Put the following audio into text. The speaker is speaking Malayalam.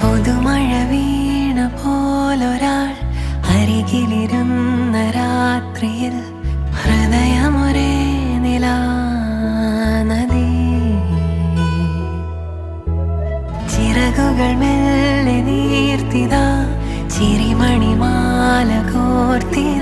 പുതുമഴ വീണ പോലൊരാൾ അരികിലിരുന്ന രാത്രിയിൽ ഹൃദയമൊരേ നിലാനദി ചിറകുകൾ മെല്ലെ നീർത്തിതാ ചിരിമണിമാല കോർത്തിയ